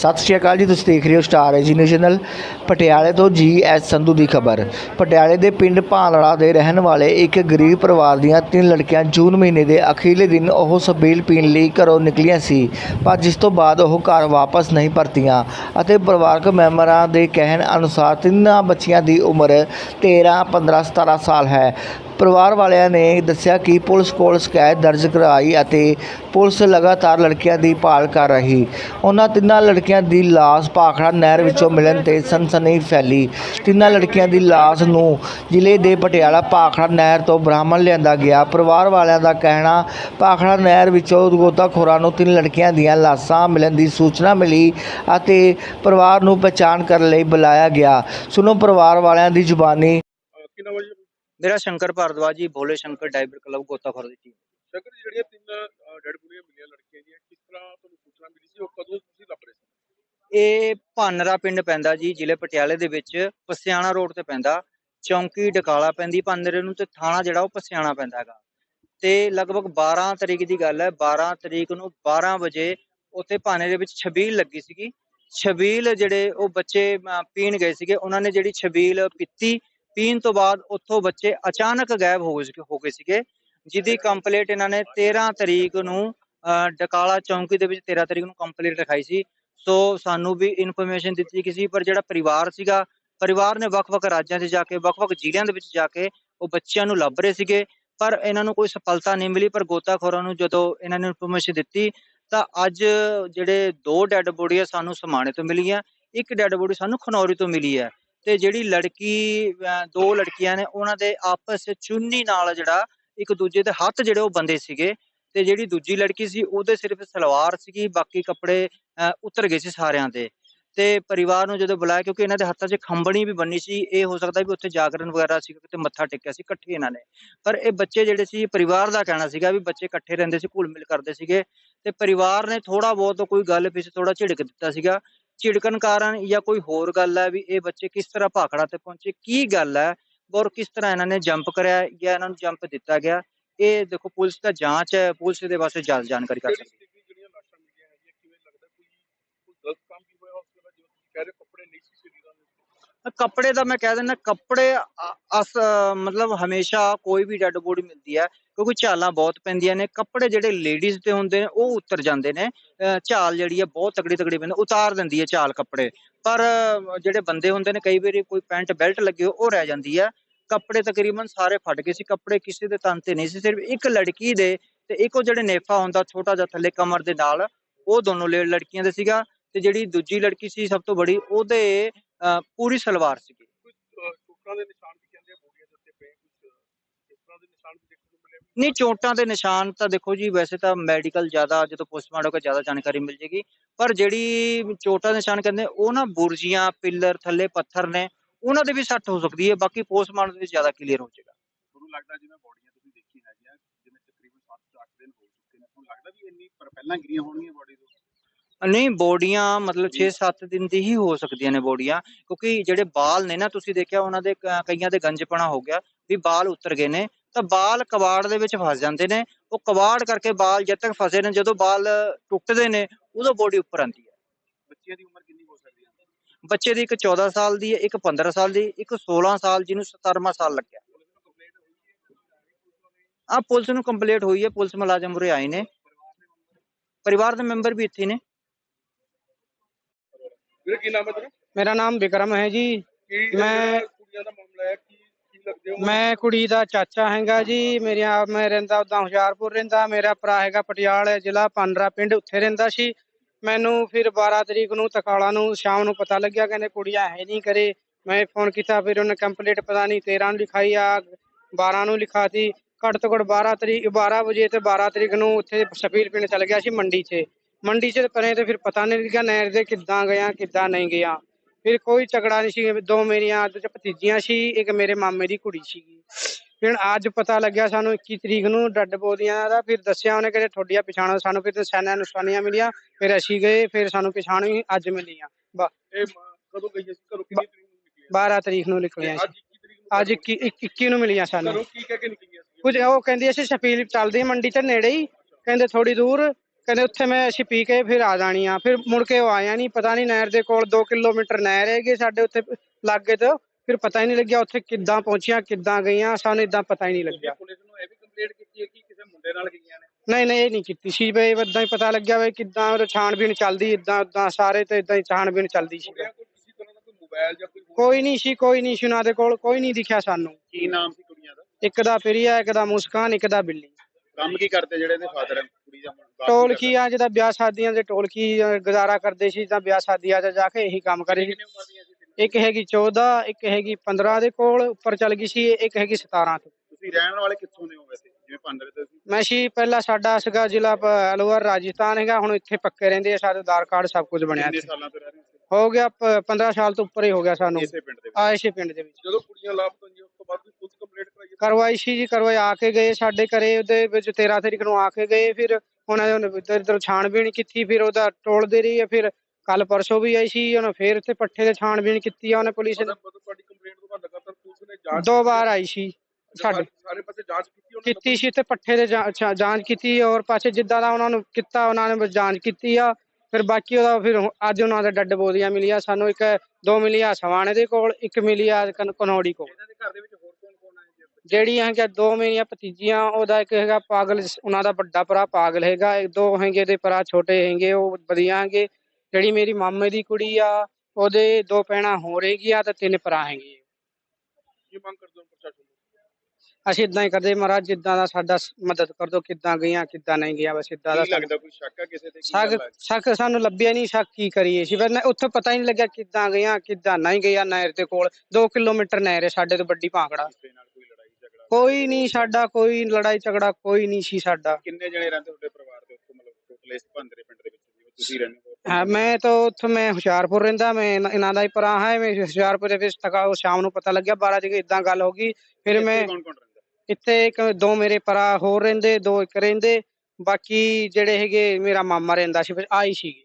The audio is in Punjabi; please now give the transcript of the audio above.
ਸਤਿ ਸ਼੍ਰੀ ਅਕਾਲ ਜੀ, ਤੁਸੀਂ ਦੇਖ ਰਹੇ ਹੋ ਸਟਾਰ ਏਜੀ ਚੈਨਲ ਪਟਿਆਲੇ ਤੋਂ ਜੀ ਐਸ ਸੰਧੂ ਦੀ ਖਬਰ। ਪਟਿਆਲੇ ਦੇ ਪਿੰਡ ਭਾਲੜਾ ਦੇ ਰਹਿਣ ਵਾਲੇ ਇੱਕ ਗਰੀਬ ਪਰਿਵਾਰ ਦੀਆਂ ਤਿੰਨ ਲੜਕੀਆਂ ਜੂਨ ਮਹੀਨੇ ਦੇ ਅਖੀਰਲੇ ਦਿਨ ਉਹ ਸਬੀਲ ਪੀਣ ਲਈ ਘਰੋਂ ਨਿਕਲੀਆਂ ਸੀ, ਪਰ ਜਿਸ ਤੋਂ ਬਾਅਦ ਉਹ ਘਰ ਵਾਪਸ ਨਹੀਂ ਪਰਤੀਆਂ ਅਤੇ ਪਰਿਵਾਰਕ ਮੈਂਬਰਾਂ ਦੇ ਕਹਿਣ ਅਨੁਸਾਰ ਤਿੰਨਾਂ ਬੱਚੀਆਂ ਦੀ ਉਮਰ 13 15 17 ਸਾਲ ਹੈ। ਪਰਿਵਾਰ ਵਾਲਿਆਂ ਨੇ ਦੱਸਿਆ ਕਿ ਪੁਲਿਸ ਕੋਲ ਸ਼ਿਕਾਇਤ ਦਰਜ ਕਰਾਈ ਅਤੇ ਪੁਲਿਸ ਲਗਾਤਾਰ ਲੜਕੀਆਂ ਦੀ ਭਾਲ ਕਰ ਰਹੀ। ਉਹਨਾਂ ਤਿੰਨਾਂ ਲੜਕੀਆਂ ਦੀ ਲਾਸ਼ ਭਾਖੜਾ ਨਹਿਰ ਵਿੱਚੋਂ ਮਿਲਣ ਤੇ ਸਨਸਨੀ ਫੈਲੀ। ਤਿੰਨਾਂ ਲੜਕੀਆਂ ਦੀ ਲਾਸ਼ ਨੂੰ ਜ਼ਿਲ੍ਹੇ ਦੇ ਪਟਿਆਲਾ ਭਾਖੜਾ ਨਹਿਰ ਤੋਂ ਬ੍ਰਾਹਮਣ ਲਿਆਂਦਾ ਗਿਆ। ਪਰਿਵਾਰ ਵਾਲਿਆਂ ਦਾ ਕਹਿਣਾ, ਭਾਖੜਾ ਨਹਿਰ ਵਿੱਚੋਂ ਗੋਤਾਖੋਰਾਂ ਨੂੰ ਤਿੰਨ ਲੜਕੀਆਂ ਦੀਆਂ ਲਾਸ਼ਾਂ ਮਿਲਣ ਦੀ ਸੂਚਨਾ ਮਿਲੀ ਅਤੇ ਪਰਿਵਾਰ ਨੂੰ ਪਛਾਣ ਕਰਨ ਲਈ ਬੁਲਾਇਆ ਗਿਆ। ਸੁਣੋ ਪਰਿਵਾਰ ਵਾਲਿਆਂ ਦੀ ਜ਼ੁਬਾਨੀ। ਕੀ ਨਾਮ ਮੇਰਾ ਸ਼ੰਕਰ ਭਾਰਦਵਾਜ ਜੀ ਭੋਲੇ ਸ਼ੰਕਰ ਡਾਈਵਰ ਕਲੱਬ ਗੋਤਾਖੋਰ ਦੀ ਟੀਮ ਸ਼ੰਕਰ ਜੀ ਜਿਹੜੀਆਂ ਤਿੰਨ ਡੈਡ ਬੋਡੀਆਂ ਮਿਲੀਆਂ ਲੜਕੀਆਂ ਦੀਆਂ ਕਿਸ ਤਰ੍ਹਾਂ ਤੁਹਾਨੂੰ ਸੂਚਨਾ ਮਿਲੀ ਸੀ ਔਰ ਕਦੋਂ ਤੁਸੀਂ ਲੱਭ ਰਹੇ ਸੀ? ਇਹ ਭਾਨਰਾ ਪਿੰਡ ਪੈਂਦਾ ਜੀ ਜ਼ਿਲ੍ਹੇ ਪਟਿਆਲੇ ਦੇ ਵਿੱਚ ਪਸਿਆਣਾ ਰੋਡ ਤੇ ਪੈਂਦਾ। ਚੌਂਕੀ ਡਕਾਲਾ ਪੈਂਦੀ ਭਾਨਰੇ ਨੂੰ ਤੇ ਥਾਣਾ ਜਿਹੜਾ ਉਹ ਪਸਿਆਣਾ ਪੈਂਦਾ ਹੈਗਾ। ਤੇ ਲਗਭਗ 12 ਤਰੀਕ ਦੀ ਗੱਲ ਹੈ 12 ਤਰੀਕ ਨੂੰ 12 ਵਜੇ ਉੱਥੇ ਭਾਨੇ ਦੇ ਵਿੱਚ ਛਬੀਲ ਲੱਗੀ ਸੀਗੀ। ਛਬੀਲ ਜਿਹੜੇ ਉਹ ਬੱਚੇ ਪੀਣ ਗਏ ਸੀਗੇ ਉਹਨਾਂ ਨੇ ਜਿਹੜੀ ਛਬੀਲ ਪੀਤੀ ਪੀਣ ਤੋਂ ਬਾਅਦ ਉੱਥੋਂ ਬੱਚੇ ਅਚਾਨਕ ਗਾਇਬ ਹੋ ਗਏ ਹੋ ਗਏ ਸੀਗੇ ਜਿਹਦੀ ਕੰਪਲੀਟ ਇਹਨਾਂ ਨੇ 13 ਤਰੀਕ ਨੂੰ ਅ, ਡਕਾਲਾ ਚੌਂਕੀ ਦੇ ਵਿੱਚ 13 ਤਰੀਕ ਨੂੰ ਕੰਪਲੀਟ ਰਖਾਈ ਸੀ। ਸੋ ਸਾਨੂੰ ਵੀ ਇਨਫੋਰਮੇਸ਼ਨ ਦਿੱਤੀ ਗਈ ਸੀ ਪਰ ਜਿਹੜਾ ਪਰਿਵਾਰ ਸੀਗਾ ਪਰਿਵਾਰ ਨੇ ਵੱਖ-ਵੱਖ ਰਾਜਾਂ 'ਚ ਜਾ ਕੇ ਵੱਖ-ਵੱਖ ਜ਼ਿਲ੍ਹਿਆਂ ਦੇ ਵਿੱਚ ਜਾ ਕੇ ਉਹ ਬੱਚਿਆਂ ਨੂੰ ਲੱਭ ਰਹੇ ਸੀਗੇ। ਪਰ ਇਹਨਾਂ ਨੂੰ ਕੋਈ ਸਫਲਤਾ ਨਹੀਂ ਮਿਲੀ ਪਰ ਗੋਤਾਖੋਰਾਂ ਨੂੰ ਜਦੋਂ ਇਹਨਾਂ ਨੇ ਇਨਫੋਰਮੇਸ਼ਨ ਦਿੱਤੀ ਤਾਂ ਅੱਜ ਜਿਹੜੇ ਦੋ ਡੈੱਡ ਬੋਡੀਆਂ ਸਾਨੂੰ ਸਮਾਣੇ ਤੋਂ ਮਿਲੀਆਂ ਇੱਕ ਡੈੱਡ ਬੋਡੀ ਸਾਨੂੰ ਖਨੌਰੀ ਤੋਂ ਮਿਲੀ ਹੈ। ਤੇ ਜਿਹੜੀ ਲੜਕੀ ਦੋ ਲੜਕੀਆਂ ਨੇ, ਉਹਨਾਂ ਦੇ ਆਪਸ ਵਿੱਚ ਚੁੰਨੀ ਨਾਲ ਜਿਹੜਾ ਇੱਕ ਦੂਜੇ ਦੇ ਹੱਥ ਜਿਹੜੇ ਉਹ ਬੰਦੇ ਸੀਗੇ ਤੇ ਜਿਹੜੀ ਦੂਜੀ ਲੜਕੀ ਸੀ, ਉਹਦੇ ਸਿਰਫ ਸਲਵਾਰ ਸੀਗੀ, ਬਾਕੀ ਕੱਪੜੇ ਉਤਰ ਗਏ ਸੀ ਸਾਰਿਆਂ ਦੇ। ਤੇ ਪਰਿਵਾਰ ਨੂੰ ਜਦੋਂ ਬੁਲਾਇਆ, ਕਿਉਂਕਿ ਇਹਨਾਂ ਦੇ ਹੱਥਾਂ 'ਚ ਖੰਬਣੀ ਵੀ ਬੰਨੀ ਸੀ, ਇਹ ਹੋ ਸਕਦਾ ਵੀ ਉੱਥੇ ਜਾਗਰਣ ਵਗੈਰਾ ਸੀ, ਕਿਤੇ ਮੱਥਾ ਟੇਕਿਆ ਸੀ, ਇਕੱਠੇ ਇਹਨਾਂ ਨੇ। ਪਰ ਇਹ ਬੱਚੇ ਜਿਹੜੇ ਸੀ, ਪਰਿਵਾਰ ਦਾ ਕਹਿਣਾ ਸੀਗਾ ਵੀ ਬੱਚੇ ਇਕੱਠੇ ਰਹਿੰਦੇ ਸੀ, ਘੁਲ ਮਿਲ ਕਰਦੇ ਸੀਗੇ। ਤੇ ਪਰਿਵਾਰ ਨੇ ਥੋੜਾ ਬਹੁਤ ਕੋਈ ਗੱਲ ਪਿੱਛੇ ਥੋੜਾ ਝਿੜਕ ਦਿੱਤਾ ਸੀਗਾ ਝਿੜਕਣ ਕਾਰਨ ਜਾਂ ਕੋਈ ਹੋਰ ਗੱਲ ਹੈ ਵੀ ਇਹ ਬੱਚੇ ਕਿਸ ਤਰ੍ਹਾਂ ਭਾਖੜਾ ਤੇ ਪਹੁੰਚੇ, ਕੀ ਗੱਲ ਹੈ ਔਰ ਕਿਸ ਤਰ੍ਹਾਂ ਇਹਨਾਂ ਨੇ ਜੰਪ ਕਰਿਆ ਜਾਂ ਇਹਨਾਂ ਨੂੰ ਜੰਪ ਦਿੱਤਾ ਗਿਆ, ਇਹ ਦੇਖੋ ਪੁਲਿਸ ਦਾ ਜਾਂਚ ਹੈ, ਪੁਲਿਸ ਦੇ ਵਾਸਤੇ ਜ਼ਿਆਦਾ ਜਾਣਕਾਰੀ ਕਰ ਸਕਦੀ ਸਥਿਤੀ ਜਿਹੜੀਆਂ ਲਾਸ਼ਾਂ ਮਿਲੀਆਂ ਹੈਗੀਆਂ ਕਿਵੇਂ ਲੱਗਦਾ ਕੋਈ ਕੋਈ ਗਲਤ ਕੰਮ ਵੀ ਹੋਇਆ ਹਸਪਤਾਲ ਜਿਵੇਂ ਤੁਸੀਂ ਕਹਿ ਰਹੇ ਹੋ ਕੱਪੜੇ ਨਹੀਂ ਸੀ ਸਰੀਰਾਂ ਦੇ ਉੱਤੇ। ਕੱਪੜੇ ਦਾ ਮੈਂ ਕਹਿ ਦਿੰਦਾ, ਕੱਪੜੇ ਅਸ, ਮਤਲਬ ਹਮੇਸ਼ਾ ਕੋਈ ਵੀ ਡੈੱਡ ਬੋਡੀ ਮਿਲਦੀ ਹੈ, ਕਿਉਂਕਿ ਝਾਲਾਂ ਬਹੁਤ ਪੈਂਦੀਆਂ ਨੇ, ਕੱਪੜੇ ਜਿਹੜੇ ਲੇਡੀਜ਼ ਦੇ ਹੁੰਦੇ ਨੇ, ਉਹ ਉਤਰ ਜਾਂਦੇ ਨੇ ਝਾਲ ਜਿਹੜੀ ਹੈ ਬਹੁਤ ਤਗੜੀ ਤਗੜੀ ਪੈਂਦੀ, ਉਤਾਰ ਦਿੰਦੀ ਹੈ ਝਾਲ ਕੱਪੜੇ, ਪਰ ਜਿਹੜੇ ਬੰਦੇ ਹੁੰਦੇ ਨੇ, ਕਈ ਵਾਰੀ ਕੋਈ ਪੈਂਟ, ਬੈਲਟ ਲੱਗੇ ਹੋ ਉਹ ਰਹਿ ਜਾਂਦੀ ਹੈ, ਕੱਪੜੇ ਤਕਰੀਬਨ ਸਾਰੇ ਫਟ ਗਏ ਸੀ, ਕੱਪੜੇ ਕਿਸੇ ਦੇ ਤਨ ਤੇ ਨਹੀਂ ਸੀ, ਸਿਰਫ ਇੱਕ ਲੜਕੀ ਦੇ ਤੇ ਇੱਕ ਉਹ ਜਿਹੜੇ ਨੇਫਾ ਹੁੰਦਾ, ਛੋਟਾ ਜਿਹਾ ਥੱਲੇ ਕਮਰ ਦੇ ਨਾਲ, ਉਹ ਦੋਨੋਂ ਲੇ- ਲੜਕੀਆਂ ਦੇ ਸੀਗਾ, ਤੇ ਜਿਹੜੀ ਦੂਜੀ ਲੜਕੀ ਸੀ, ਸਭ ਤੋਂ ਬੜੀ, ਉਹਦੇ ਪੂਰੀ ਸਲਵਾਰ ਅਹ, ਚੋਟਾਂ ਦੇ ਨਿਸ਼ਾਨ ਵੀ ਕਹਿੰਦੇ ਆ ਬੋਡੀਆਂ ਦੇ ਉੱਤੇ ਪਏ ਕੁਝ ਇਸ ਤਰ੍ਹਾਂ ਦੇ ਨਿਸ਼ਾਨ ਵੀ ਦੇਖਣ ਨੂੰ ਮਿਲੇ ਨਹੀਂ ਚੋਟਾਂ ਦੇ ਨਿਸ਼ਾਨ ਤਾਂ ਦੇਖੋ ਜੀ ਵੈਸੇ ਤਾਂ ਮੈਡੀਕਲ ਜ਼ਿਆਦਾ ਜਦੋਂ ਪੋਸਟਮਾਰਟਮ ਹੋਗਾ ਜ਼ਿਆਦਾ ਜਾਣਕਾਰੀ ਮਿਲ ਜੇਗੀ। ਪਰ ਜਿਹੜੀ ਚੋਟਾਂ ਦੇ ਨਿਸ਼ਾਨ ਕਹਿੰਦੇ ਉਹ ਨਾ ਬੁਰਜੀਆਂ ਪਿੱਲਰ ਥੱਲੇ ਪੱਥਰ ਨੇ ਉਹਨਾਂ ਦੇ ਵੀ ਸੱਟ ਹੋ ਸਕਦੀ ਹੈ ਬਾਕੀ ਪੋਸਟਮਾਰਟਮ ਦੇ ਜ਼ਿਆਦਾ ਕਲੀਅਰ ਹੋ ਜਾਏਗਾ ਤੁਹਾਨੂੰ ਲੱਗਦਾ ਜਿਵੇਂ ਬੋਡੀਆਂ ਤੁਸੀਂ ਦੇਖੀ ਹੈਗੀਆਂ ਜਿਵੇਂ ਤਕਰੀਬਨ 7-8 ਦਿਨ ਹੋ ਚੁੱਕੇ ਨੇ ਤੁਹਾਨੂੰ ਲੱਗਦਾ ਵੀ ਇੰਨੀ ਪਰ ਪਹਿਲਾਂ ਗਿਰੀਆਂ ਹੋਣਗੀਆਂ ਨਹੀਂ ਬੋਡੀਆਂ ਮਤਲਬ 6-7 ਦਿਨ ਦੀ ਹੀ ਹੋ ਸਕਦੀਆਂ ਨੇ ਬੋਡੀਆਂ ਕਿਉਂਕਿ ਜਿਹੜੇ ਬਾਲ ਨੇ ਨਾ ਤੁਸੀਂ ਦੇਖਿਆ ਉਹਨਾਂ ਦੇ ਕ- ਕਈਆਂ ਦੇ ਗੰਜਪਣਾ ਹੋ ਗਿਆ ਵੀ ਬਾਲ ਉਤਰ ਗਏ ਨੇ ਤਾਂ ਬਾਲ ਕਬਾੜ ਦੇ ਵਿੱਚ ਫਸ ਜਾਂਦੇ ਨੇ ਉਹ ਕਬਾੜ ਕਰਕੇ ਬਾਲ ਜਦ ਤੱਕ ਫਸੇ ਨੇ ਜਦੋਂ ਬਾਲ ਟੁੱਟਦੇ ਨੇ ਉਦੋਂ ਬੋਡੀ ਉੱਪਰ ਆਉਂਦੀ ਹੈ। ਬੱਚਿਆਂ ਦੀ ਉਮਰ ਕਿੰਨੀ ਹੋ ਸਕਦੀ ਹੈ? ਬੱਚੇ ਦੀ ਇੱਕ 14 ਸਾਲ ਦੀ ਹੈ ਇੱਕ 15 ਸਾਲ ਦੀ ਇੱਕ 16 ਸਾਲ ਜਿਹਨੂੰ 17ਵਾਂ ਸਾਲ ਲੱਗਿਆ। ਆ ਪੁਲਿਸ ਨੂੰ ਕੰਪਲੀਟ ਹੋਈ ਹੈ ਪੁਲਿਸ ਮੁਲਾਜ਼ਮ ਉਰੇ ਆਏ ਨੇ। ਪਰਿਵਾਰ ਦੇ ਮੈਂਬਰ ਵੀ ਇੱਥੇ ਨੇ। ਵੀਰੇ ਕੀ ਨਾਮ ਹੈ ਤੇਰਾ? ਮੇਰਾ ਨਾਮ ਵਿਕਰਮ ਹੈ ਜੀ। ਕੀ ਮੈਂ- ਕੁੜੀਆਂ ਦਾ ਮਾਮਲਾ ਹੈ? ਕੀ ਕੀ ਲੱਗਦੇ ਹੋ ਮੈਂ ਕੁੜੀ ਦਾ ਚਾਚਾ ਹੈਗਾ ਜੀ। ਮੇਰੀਆਂ ਮੈਂ ਰਹਿੰਦਾ ਉਦਾਂ ਹੁਸ਼ਿਆਰਪੁਰ ਰਹਿੰਦਾ। ਮੇਰਾ ਭਰਾ ਹੈਗਾ ਪਟਿਆਲੇ ਜ਼ਿਲ੍ਹਾ ਪਾਂਡਰਾ ਪਿੰਡ ਉੱਥੇ ਰਹਿੰਦਾ ਸੀ। ਮੈਨੂੰ ਫਿਰ 12 ਤਰੀਕ ਨੂੰ ਤਕਾਲਾ ਨੂੰ ਸ਼ਾਮ ਨੂੰ ਪਤਾ ਲੱਗਿਆ ਕਹਿੰਦੇ ਕੁੜੀਆਂ ਹੈ ਨਹੀਂ ਕਰੇ। ਮੈਂ ਫੋਨ ਕੀਤਾ ਫਿਰ ਉਹਨੇ ਕੰਪਲੀਟ ਪਤਾ ਨਹੀਂ 13 ਨੂੰ ਲਿਖਾਈ ਆ 12 ਨੂੰ ਲਿਖਾਤੀ। ਘੱਟ ਤੋਂ ਘੱਟ 12 ਤਰੀਕ 12 ਵਜੇ ਤੇ 12 ਤਰੀਕ ਨੂੰ ਉੱਥੇ ਸਪੀਲ ਪਿੰਡ ਚਲ ਗਿਆ ਸੀ ਮੰਡੀ 'ਚ। ਮੰਡੀ 'ਚ ਪਰੇ ਤੇ ਫਿਰ ਪਤਾ ਨਹੀਂ ਲੱਗਿਆ ਨਹਿਰ ਦੇ ਕਿੱਦਾਂ ਗਿਆ ਕਿੱਦਾਂ ਨਹੀਂ ਗਿਆ। ਫਿਰ ਕੋਈ ਝਗੜਾ ਨਹੀਂ ਸੀ ਦੋ ਮੇਰੀਆਂ ਦੋ ਭਤੀਜੀਆਂ ਸੀ ਇੱਕ ਮੇਰੇ ਮਾਮੇ ਦੀ ਕੁੜੀ ਸੀਗੀ। ਫਿਰ ਅੱਜ ਪਤਾ ਲੱਗਿਆ ਸਾਨੂੰ 21 ਤਰੀਕ ਨੂੰ ਡੱਡ ਬੋਦੀਆਂ ਦਾ ਫਿਰ ਦੱਸਿਆ ਉਹਨੇ ਕਿ ਤੁਹਾਡੀਆਂ ਪਛਾਣੋ ਸਾਨੂੰ ਫਿਰ ਨਿਸ਼ਾਨਾਂ ਨਿਸ਼ਾਨੀਆਂ ਮਿਲੀਆਂ ਫਿਰ ਅਸੀਂ ਗਏ ਫਿਰ ਸਾਨੂੰ ਪਛਾਣੀ ਅੱਜ ਮਿਲੀਆਂ। ਇਹ ਕਦੋਂ ਸੀ? ਘਰੋਂ ਕਿੰਨੀ ਤਰੀਕ ਨੂੰ ਨਿਕਲੀਆਂ? 12 ਤਰੀਕ ਨੂੰ ਨਿਕਲੀਆਂ ਸੀ। ਅੱਜ 21 ਤਰੀਕ ਨੂੰ ਅੱਜ 21 21 ਨੂੰ ਮਿਲੀਆਂ ਸਾਨੂੰ। ਘਰੋਂ ਕੀ ਕਹਿ ਕੇ ਨਿਕਲੀਆਂ ਸੀ? ਕੁਝ ਉਹ ਕਹਿੰਦੀ ਅਸੀਂ ਸ਼ਪੀਲ ਚੱਲਦੀ ਮੰਡੀ ਤੇ ਨੇੜੇ ਹੀ ਕਹਿੰਦੇ ਥੋੜੀ ਦੂਰ ਕਹਿੰਦੇ ਉੱਥੇ ਮੈਂ ਅਸੀਂ ਪੀ ਕੇ ਫਿਰ ਆ ਜਾਣੀ ਆ। ਫਿਰ ਮੁੜ ਕੇ ਉਹ ਆਇਆ ਨਹੀਂ ਪਤਾ ਨਹੀਂ ਨਹਿਰ ਦੇ ਕੋਲ 2 ਕਿਲੋਮੀਟਰ ਨਹਿਰ ਹੈਗੀ ਸਾਡੇ ਉੱਥੇ ਲਾਗੇ ਤੋਂ। ਫਿਰ ਪਤਾ ਹੀ ਨਹੀਂ ਲੱਗਿਆ ਉੱਥੇ ਕਿੱਦਾਂ ਪਹੁੰਚੀਆਂ ਕਿੱਦਾਂ ਗਈਆਂ ਸਾਨੂੰ ਇਦਾਂ ਪਤਾ ਹੀ ਨਹੀਂ ਲੱਗਿਆ। ਪੁਲਿਸ ਨੂੰ ਇਹ ਵੀ ਕੰਪਲੇਂਟ ਕੀਤੀ ਹੈ ਕਿ ਕਿਸੇ ਮੁੰਡੇ ਨਾਲ ਗਈਆਂ ਨੇ? ਨਹੀਂ ਨਹੀਂ ਇਹ ਨਹੀਂ ਕੀਤੀ ਸੀ ਬਈ ਇਦਾਂ ਹੀ ਪਤਾ ਲੱਗਿਆ ਬਈ ਕਿੱਦਾਂ ਉਹ ਛਾਣਬੀਣ ਚੱਲਦੀ ਇਦਾਂ ਉਦਾਂ ਸਾਰੇ ਤੇ ਇਦਾਂ ਹੀ ਛਾਣਬੀਣ ਚੱਲਦੀ ਸੀ। ਕੋਈ ਮੋਬਾਈਲ ਜਾਂ ਕੋਈ ਹੋਰ ਕੋਈ ਨਹੀਂ ਸੀ ਕੋਈ ਨਹੀਂ ਸੀ ਉਹਨਾਂ ਦੇ ਕੋਲ ਕੋਈ ਨਹੀਂ ਦਿਖਿਆ ਸਾਨੂੰ। ਕੀ ਨਾਮ ਸੀ ਕੁੜੀਆਂ ਦਾ? ਇੱਕ ਦਾ ਪ੍ਰਿਆ ਇੱਕ ਦਾ ਮੁਸਕਾਨ ਇੱਕ ਦਾ ਬਿੱਲੀ। ਕੰਮ ਕੀ ਕਰਦੇ ਜਿਹੜੇ ਇਹਦੇ ਫਾਦਰ ਹੈ ਕੁੜੀ ਦਾ ਬਾਪ ਕੀ ਟੋਲ ਕਰਦਾ? ਕੀ ਆ ਜਿਹਦਾ ਵਿਆਹ ਸ਼ਾਦੀਆਂ ਦੇ ਟੋਲ ਕੀ ਅ, ਗੁਜ਼ਾਰਾ ਕਰਦੇ ਸੀ ਤਾਂ ਵਿਆਹ ਸ਼ਾਦੀਆਂ 'ਚ ਜਾ ਕੇ ਇਹੀ ਕੰਮ ਕਰੇ ਸੀ? ਇੱਕ ਹੈਗੀ 14 ਇੱਕ ਹੈਗੀ 15 ਦੇ ਕੋਲ ਉੱਪਰ ਚੱਲ ਗਈ ਸੀ ਇੱਕ ਹੈਗੀ 17 ਤੇ। ਤੁਸੀਂ ਰਹਿਣ ਵਾਲੇ ਕਿੱਥੋਂ ਦੇ ਹੋ ਵੈਸੇ? ਜਿਵੇਂ ਪੰਦਰ ਤੇ ਤੁਸੀਂ? ਮੈਂ ਸੀ ਪਹਿਲਾਂ ਸਾਡਾ ਸੀਗਾ ਜ਼ਿਲ੍ਹਾ ਅਲਵਰ ਰਾਜਸਥਾਨ ਹੈਗਾ ਹੁਣ ਇੱਥੇ ਪੱਕੇ ਰਹਿੰਦੇ ਆ ਸਾਡੇ ਆਧਾਰ ਕਾਰਡ ਸਭ ਕੁਝ ਬਣਿਆ ਕਿੰਨੇ ਇੱਥੇ। ਸਾਲਾਂ ਤੋਂ ਰਹਿ ਰਹੇ ਹੋ? ਹੋ ਗਿਆ ਪ- 15 ਸਾਲ ਤੋਂ ਉੱਪਰ ਹੀ ਹੋ ਗਿਆ ਸਾਨੂੰ। ਇਸੇ ਪਿੰਡ ਦੇ ਵਿੱਚ। ਆ ਇਸੇ ਪਿੰਡ ਦੇ ਵਿੱਚ। ਜਦੋਂ ਕੁੜੀਆਂ ਲਾਪਤਾ ਹੋਈਆਂ ਉਸ ਤੋਂ ਬਾਅਦ ਵੀ ਪੁਲਿਸ ਕੰਪਲੇਂਟ ਕਰਾਈ ਕਰਵਾਈ ਸੀ ਜੀ ਕਰਵਾਈ ਆ ਕੇ ਗਏ ਸਾਡੇ ਘਰੇ ਉਹਦੇ ਵਿੱਚ 13 ਤਰੀਕ ਨੂੰ ਆ ਕੇ ਗਏ ਫਿਰ ਉਹਨਾਂ ਨੇ ਇੱਧਰ ਇੱਧਰ ਛਾਣਬੀਣ ਕੀਤੀ ਫਿਰ ਉਹਦਾ ਟੋਲਦੇ ਰਹੀ ਹੈ ਫਿਰ ਕੱਲ ਪਰਸੋਂ ਵੀ ਆਈ ਸੀ ਉਹਨੇ ਫਿਰ ਇੱਥੇ ਪੱਠੇ ਤੇ ਛਾਣਬੀਣ ਕੀਤੀ ਆ ਉਹਨੇ ਪੁਲਿਸ ਨੇ। ਮਤਲਬ ਤੁਹਾਡੀ ਕੰਪਲੇਂਟ ਤੋਂ ਬਾਅਦ ਲਗਾਤਾਰ ਪੁਲਿਸ ਨੇ ਜਾਂਚ ਦੋ ਵਾਰ ਆਈ ਸੀ ਸਾਡੇ। ਸਾਰੇ ਪਾਸੇ ਜਾਂਚ ਕੀਤੀ ਉਹਨਾਂ? ਕੀਤੀ ਸੀ ਤੇ ਪੱਠੇ ਦੇ ਜਾਂਚ ਕੀਤੀ ਔਰ ਪਾਸੇ ਜਿੱਦਾਂ ਦਾ ਉਹਨਾਂ ਨੂੰ ਕੀਤਾ ਉਹਨਾਂ ਨੇ ਜਾਂਚ ਕੀਤੀ ਆ ਫਿਰ ਬਾਕੀ ਉਹਦਾ ਫਿਰ ਅੱਜ ਉਹਨਾਂ ਦੇ ਡੱਡ ਬੋਦੀਆਂ ਮਿਲੀਆਂ ਸਾਨੂੰ ਇੱਕ ਦੋ ਮਿਲੀਆਂ ਸਵਾਣੇ ਦੇ ਕੋਲ ਇੱਕ ਮਿਲੀ ਆ ਕਨ- ਕਨੌੜੀ ਕੋਲ। ਇਹਨਾਂ ਦੇ ਘਰ ਦੇ ਵਿੱਚ ਜਿਹੜੀਆਂ ਹੈਗੀਆਂ ਦੋ ਮੇਰੀਆਂ ਭਤੀਜੀਆਂ ਉਹਦਾ ਇੱਕ ਹੈਗਾ ਪਾਗਲ ਉਹਨਾਂ ਦਾ ਵੱਡਾ ਭਰਾ ਪਾਗਲ ਹੈਗਾ ਇੱਕ ਦੋ ਹੈਗੇ ਦੇ ਭਰਾ ਛੋਟੇ ਹੈਗੇ ਉਹ ਵਧੀਆ ਹੈਗੇ। ਜਿਹੜੀ ਮੇਰੀ ਮਾਮੇ ਦੀ ਕੁੜੀ ਆ ਉਹਦੇ ਦੋ ਭੈਣਾਂ ਹੋਰ ਹੈਗੀਆਂ ਤੇ ਤਿੰਨ ਭਰਾ ਹੈਗੇ। ਕੀ ਮੰਗ ਕਰਦੇ ਹੋ ਪ੍ਰਸ਼ਾਸਨ ਤੋਂ? ਅਸੀਂ ਇਦਾਂ ਹੀ ਕਰਦੇ ਮਹਾਰਾਜ ਜਿੱਦਾਂ ਦਾ ਸਾਡਾ ਮਦਦ ਕਰ ਦੋ ਕਿੱਦਾਂ ਗਈਆਂ ਕਿੱਦਾਂ ਨਹੀਂ ਗਿਆ ਬਸ ਇਦਾਂ ਦਾ ਕੀ ਲੱਗਦਾ ਕੋਈ ਸ਼ੱਕ ਹੈ ਕਿਸੇ ਤੇ? ਕੀ ਸ਼ੱਕ ਗੱਲ ਹੈ? ਸ਼ੱਕ ਸਾਨੂੰ ਲੱਭਿਆ ਨਹੀਂ ਸ਼ੱਕ ਕੀ ਕਰੀਏ ਸੀ ਪਰ ਉੱਥੇ ਪਤਾ ਹੀ ਨਹੀਂ ਲੱਗਿਆ ਕਿੱਦਾਂ ਗਈਆਂ ਕਿੱਦਾਂ ਨਹੀਂ ਗਈਆਂ ਨਹਿਰ ਦੇ ਕੋਲ। 2 ਕਿਲੋਮੀਟਰ ਨਹਿਰ ਹੈ ਸਾਡੇ ਤੋਂ ਵੱਡੀ ਭਾਂਕੜਾ ਨਾਲ ਕੋਈ ਨਹੀਂ ਸਾਡਾ ਕੋਈ ਲੜਾਈ ਝਗੜਾ ਕੋਈ ਨਹੀਂ ਸੀ ਸਾਡਾ। ਕਿੰਨੇ ਜਣੇ ਰਹਿੰਦੇ ਤੁਹਾਡੇ ਪਰਿਵਾਰ ਦੇ ਉੱਤੇ ਮਤਲਬ ਟੋਟਲ ਇਸ ਭੰਦਰੇ ਪਿੰਡ ਦੇ ਵਿੱਚ ਜਿਵੇਂ ਤੁਸੀਂ ਰਹਿੰਦੇ ਹੋ? ਹਾਂ ਮੈਂ ਤਾਂ ਉੱਥੇ ਮੈਂ ਹੁਸ਼ਿਆਰਪੁਰ ਰਹਿੰਦਾ ਮੈਂ ਇਹਨਾਂ- ਇਹਨਾਂ ਦਾ ਹੀ ਭਰਾ ਹੈ ਮੈਂ ਹੁਸ਼ਿਆਰਪੁਰ ਦੇ ਵਿੱਚ ਤੱਕ ਉਹ ਸ਼ਾਮ ਨੂੰ ਪਤਾ ਲੱਗਿਆ 12 ਵਜੇ ਇਦਾਂ ਗੱਲ ਹੋ ਗਈ। ਫਿਰ ਮੈਂ ਕੌਣ ਕੌਣ ਰਹਿੰਦਾ? ਇੱਥੇ ਇੱਕ ਦੋ ਮੇਰੇ ਭਰਾ ਹੋਰ ਰਹਿੰਦੇ ਦੋ ਇੱਕ ਰਹਿੰਦੇ। ਬਾਕੀ ਜਿਹੜੇ ਹੈਗੇ ਮੇਰਾ ਮਾਮਾ ਰਹਿੰਦਾ ਸੀ ਫਿਰ ਆਈ ਸੀਗੀ।